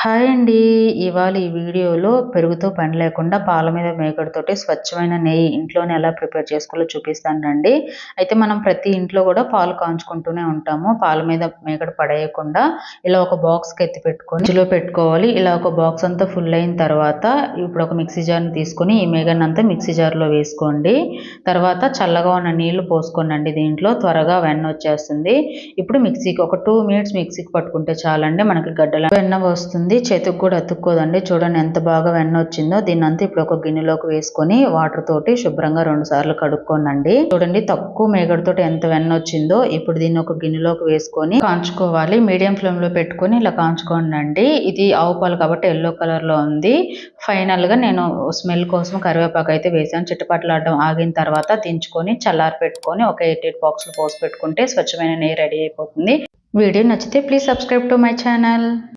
Hi అండి. ఇవాళ ఈ వీడియోలో పెరుగుతో పని లేకుండా పాల మీద మేకడితోటి స్వచ్ఛమైన నెయ్యి ఇంట్లోనే ఎలా ప్రిపేర్ చేసుకోవాలో చూపిస్తానండి అయితే మనం ప్రతి ఇంట్లో కూడా పాలు కాంచుకుంటూనే ఉంటాము. పాల మీద మేకడ పడేయకుండా ఇలా ఒక బాక్స్కి ఎత్తి పెట్టుకొని ఇందులో పెట్టుకోవాలి. ఇలా ఒక బాక్స్ అంతా ఫుల్ అయిన తర్వాత ఇప్పుడు ఒక మిక్సీ జార్ని తీసుకొని ఈ మేగడని అంతా మిక్సీ జార్లో వేసుకోండి. తర్వాత చల్లగా ఉన్న నీళ్ళు పోసుకోండి దీంట్లో. త్వరగా వెన్న వచ్చేస్తుంది. ఇప్పుడు మిక్సీకి ఒక టూ మినిట్స్ మిక్సీకి పట్టుకుంటే చాలండి. మనకి గడ్డల వెన్న వస్తుంది. చేతికి కూడా అతుక్కోదండి చూడండి ఎంత బాగా వెన్న వచ్చిందో. దీన్ని అంతా ఇప్పుడు ఒక గిన్నెలోకి వేసుకొని వాటర్ తోటి శుభ్రంగా రెండు సార్లు కడుక్కోనండి. చూడండి తక్కువ మేగడతోటి ఎంత వెన్న వచ్చిందో. ఇప్పుడు దీన్ని ఒక గిన్నెలోకి వేసుకొని కాంచుకోవాలి. మీడియం ఫ్లేమ్లో పెట్టుకొని ఇలా కాంచుకోండి ఇది ఆవు పాలు కాబట్టి ఎల్లో కలర్లో ఉంది. ఫైనల్గా నేను స్మెల్ కోసం కరివేపాకు అయితే వేసాను. చిట్టుపట్లాడడం ఆగిన తర్వాత దించుకొని చల్లారి పెట్టుకొని ఒక ఎయిట్ ఎయిట్ బాక్స్లో పోసి పెట్టుకుంటే స్వచ్ఛమైన నెయ్యి రెడీ అయిపోతుంది. వీడియో నచ్చితే please subscribe to my channel.